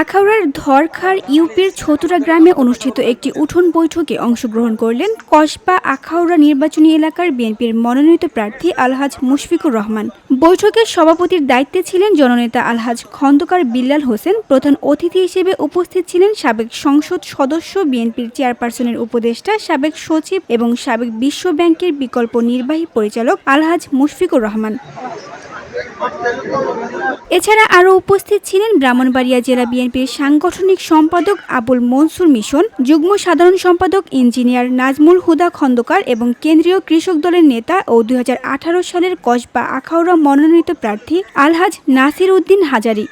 আখাউড়ার ধরখার ইউপির ছতুরা গ্রামে অনুষ্ঠিত একটি উঠোন বৈঠকে অংশগ্রহণ করলেন কসবা আখাউড়া নির্বাচনী এলাকার বিএনপির মনোনীত প্রার্থী আলহাজ মুশফিকুর রহমান। বৈঠকের সভাপতির দায়িত্বে ছিলেন জননেতা আলহাজ খন্দকার বিল্লাল হোসেন, প্রধান অতিথি হিসেবে উপস্থিত ছিলেন সাবেক সংসদ সদস্য বিএনপির চেয়ারপারসনের উপদেষ্টা, সাবেক সচিব এবং সাবেক বিশ্ব ব্যাংকের বিকল্প নির্বাহী পরিচালক আলহাজ মুশফিকুর রহমান। এছাড়া আরও উপস্থিত ছিলেন ব্রাহ্মণবাড়িয়া জেলা বিএনপির সাংগঠনিক সম্পাদক আবুল মনসুর মিশন, যুগ্ম সাধারণ সম্পাদক ইঞ্জিনিয়ার নাজমুল হুদা খন্দকার এবং কেন্দ্রীয় কৃষক দলের নেতা ও দুই হাজার আঠারো সালের কসবা আখাউড়া মনোনীত প্রার্থী আলহাজ নাসির উদ্দিন হাজারি।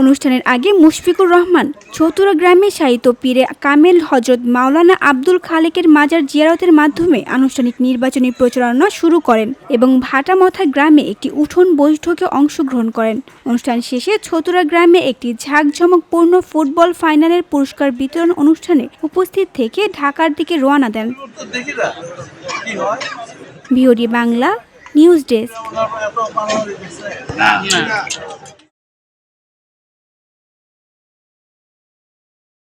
অনুষ্ঠানের আগে মুশফিকুর রহমান, চতুরা গ্রামে শায়িত পীরে কামেল হজরত মাওলানা আব্দুল খালেকের মাজার জিয়ারতের মাধ্যমে আনুষ্ঠানিক নির্বাচনী প্রচারণা শুরু করেন এবং ভাটামথা গ্রামে একটি উঠোন বৈঠকে অংশগ্রহণ করেন। অনুষ্ঠান শেষে ছতুরা গ্রামে একটি ঝাঁকঝমকপূর্ণ ফুটবল ফাইনালের পুরস্কার বিতরণ অনুষ্ঠানে উপস্থিত থেকে ঢাকার দিকে রওনা দেন। VOD Bangla, news desk.